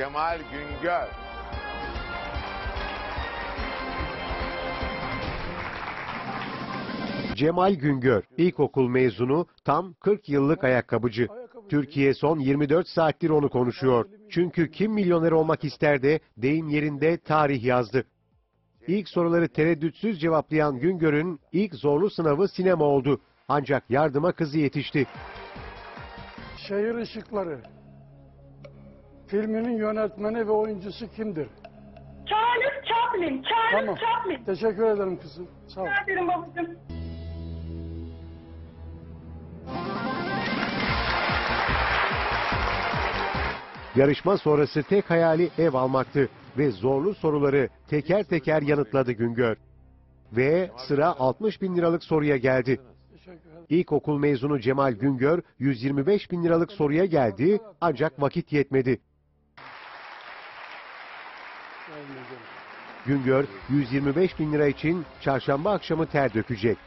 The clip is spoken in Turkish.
Cemal Güngör. Cemal Güngör, ilkokul mezunu, tam 40 yıllık ayakkabıcı. Türkiye son 24 saattir onu konuşuyor. Çünkü kim milyoner olmak ister de deyim yerinde tarih yazdı. İlk soruları tereddütsüz cevaplayan Güngör'ün ilk zorlu sınavı sinema oldu. Ancak yardıma kızı yetişti. Şehir Işıkları filminin yönetmeni ve oyuncusu kimdir? Charles Chaplin. Charles Tamam. Chaplin. Teşekkür ederim kızım. Sağ ol. Rica ederim babacığım. Yarışma sonrası tek hayali ev almaktı ve zorlu soruları teker teker yanıtladı Güngör. Ve sıra 60 bin liralık soruya geldi. Teşekkür ederim. İlkokul mezunu Cemal Güngör 125 bin liralık soruya geldi ancak vakit yetmedi. Güngör 125 bin lira için çarşamba akşamı ter dökecek.